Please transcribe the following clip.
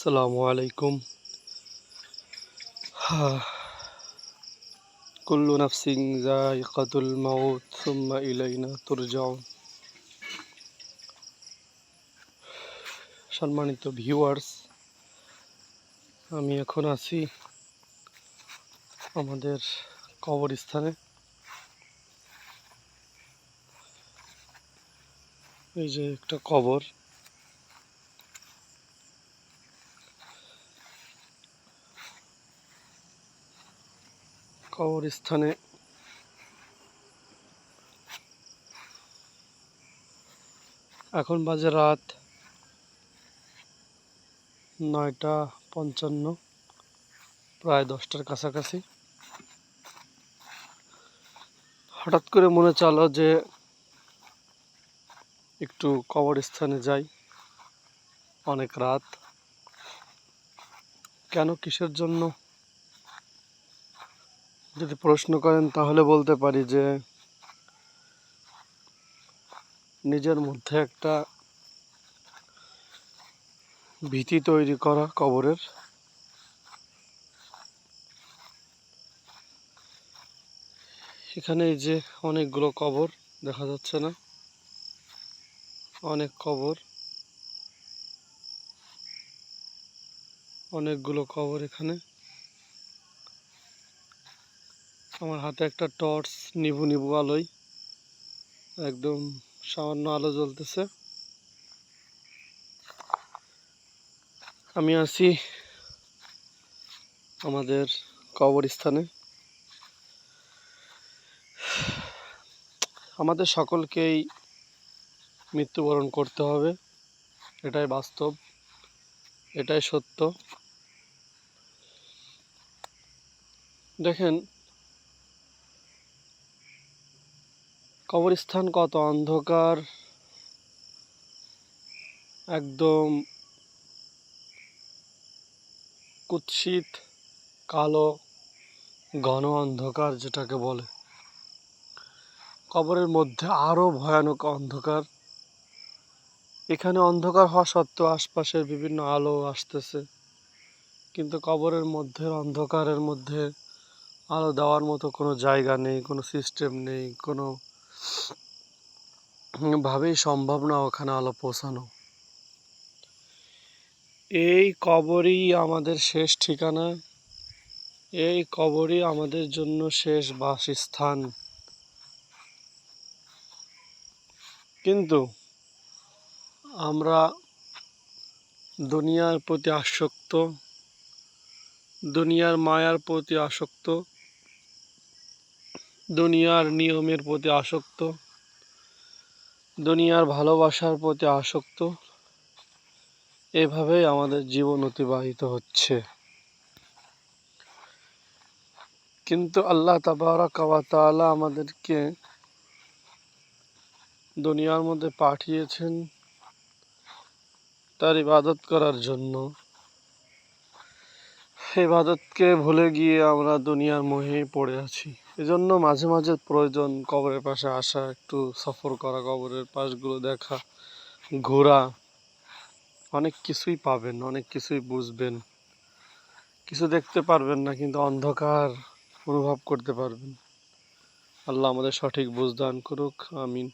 আসসালামু আলাইকুম। কুল্লু নাফসিং জায়কাতুল মাউত, সুম্মা ইলাইনা তুরজাউন। সম্মানিত ভিউয়ার্স, আমি এখন আছি আমাদের কবরস্থানে। এই যে একটা কবর কবরস্থানে। এখন বাজে রাত নয়টা পঞ্চান্ন, প্রায় দশটার কাছাকাছি। হঠাৎ করে মনে চালো যে একটু কবরস্থানে যাই। অনেক রাত। কেন কিসের জন্য? যদি প্রশ্ন করেন, তাহলে বলতে পারি যে নিজের মধ্যে একটা ভীতি তৈরি করা কবরের। এখানে এই যে অনেকগুলো কবর দেখা যাচ্ছে না, অনেক কবর, অনেকগুলো কবর এখানে। আমার হাতে একটা টর্চ নিভু নিভু আলোয় একদম সামান্য আলো জ্বলতেছে। আমি আছি আমাদের কবরস্থানে। আমাদের সকলকেই মৃত্যুবরণ করতে হবে, এটাই বাস্তব, এটাই সত্য। দেখেন কবরস্থান কত? অন্ধকার? একদম কুৎসিত, কালো, ঘন অন্ধকার যেটাকে বলে। কবরের মধ্যে আরও ভয়ানক অন্ধকার। এখানে অন্ধকার হওয়া সত্ত্বেও আশপাশের বিভিন্ন আলো আসতেছে। কিন্তু কবরের মধ্যে, অন্ধকারের মধ্যে আলো দেওয়ার মতো কোনো জায়গা নেই, কোনো সিস্টেম নেই, কোনো ভাবেই সম্ভব না ওখানে আলো পৌঁছানো। এই কবরই আমাদের শেষ ঠিকানা। এই কবরই আমাদের জন্য শেষ বাসস্থান। কিন্তু আমরা দুনিয়ার প্রতি আসক্ত, দুনিয়ার মায়ার প্রতি আসক্ত দুনিয়ার নিয়মের প্রতি আসক্ত, দুনিয়ার ভালোবাসার প্রতি আসক্ত, এভাবেই আমাদের জীবন অতিবাহিত হচ্ছে। কিন্তু আল্লাহ তাবারাকালা আমাদেরকে দুনিয়ার মধ্যে পাঠিয়েছেন তার ইবাদত করার জন্য। ইবাদতকে ভুলে গিয়ে আমরা দুনিয়ার মোহে পড়ে আছি। এজন্য মাঝে মাঝে প্রয়োজন কবরের পাশে আসা, একটু সফর করা, কবরের পাশগুলো দেখা, ঘোরা। অনেক কিছুই পাবেন, অনেক কিছুই বুঝবেন। কিছু দেখতে পারবেন না, কিন্তু অন্ধকার অনুভব করতে পারবেন। আল্লাহ আমাদের সঠিক বুঝদান করুক, আমিন।